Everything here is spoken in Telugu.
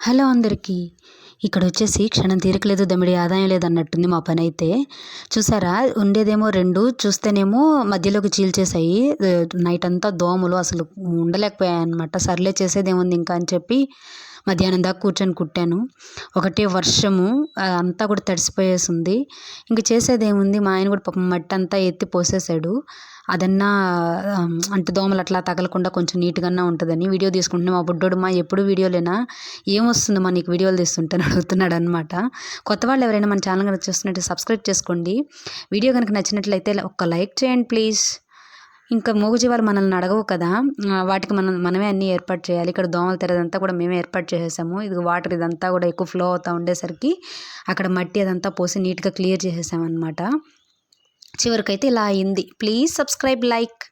హలో అందరికీ. ఇక్కడ వచ్చేసి క్షణం తీరకలేదు దమిడి ఆదాయం లేదన్నట్టుంది మా పని అయితే చూసారా? ఉండేదేమో రెండు చూస్తేనేమో మధ్యలోకి చీల్చేసాయి నైట్ అంతా దోమలు అసలు ఉండలేకపోయాయి అనమాట సర్లే చేసేదేముంది ఇంకా అని చెప్పి మధ్యాహ్నం దాకా కూర్చొని కుట్టాను. ఒకటే వర్షము అంతా కూడా తడిసిపోయేసింది. ఇంక చేసేది ఏముంది మా ఆయన కూడా పాపం మట్టి అంతా ఎత్తి పోసేసాడు. అదన్నా అంటే దోమలు అట్లా తగలకుండా కొంచెం నీట్గానే ఉంటుందని వీడియో తీసుకుంటున్నాం. మా బుడ్డోడు మా ఎప్పుడు వీడియోలేనా? ఏమొస్తుంది మా నీకు వీడియోలు తీస్తుంటాను అడుగుతున్నాడు అనమాట కొత్త వాళ్ళు ఎవరైనా మన ఛానల్ కనుక చూస్తున్నట్టు సబ్స్క్రైబ్ చేసుకోండి. వీడియో కనుక నచ్చినట్లయితే ఒక లైక్ చేయండి ప్లీజ్. ఇంకా మూగజీవాలు మనల్ని అడగవు కదా. వాటికి మనం మనమే అన్నీ ఏర్పాటు చేయాలి. ఇక్కడ దోమల తెరదంతా కూడా మేమే ఏర్పాటు చేసేసాము. ఇది వాటర్ ఇదంతా కూడా ఎక్కువ ఫ్లో అవుతూ ఉండేసరికి అక్కడ మట్టి అదంతా పోసి నీట్గా క్లియర్ చేసేసామన్నమాట. చివరికైతే ఇలా అయింది. Please subscribe like.